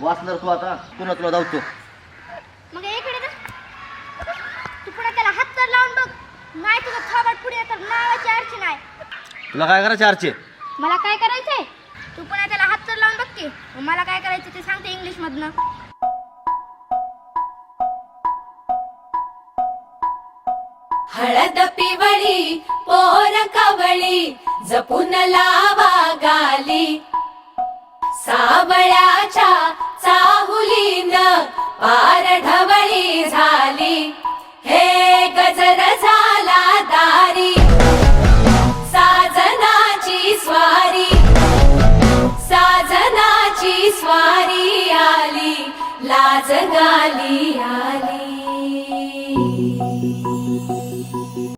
वाचणार तू आता? पुन्हा तुला धावतो? मग इकडे. तू पुन्हा त्याला हात तर लावून बघ. नाही तुझं थोबट पुढे तर नावाची अर्ची नाही. तुला काय करायचे आरचे? मला काय करायचंय? तू पुन्हा त्याला हात तर लावून बघ की. मग मला काय करायचं ते सांगते इंग्लिश मधनं. हळद पिवळी पोर कवळी जपून लावा गाली. सावळ्याच्या पारढवळी झाली. हे गजर झाला दारी. साजनाची स्वारी. साजनाची स्वारी आली. लाज गाली आली.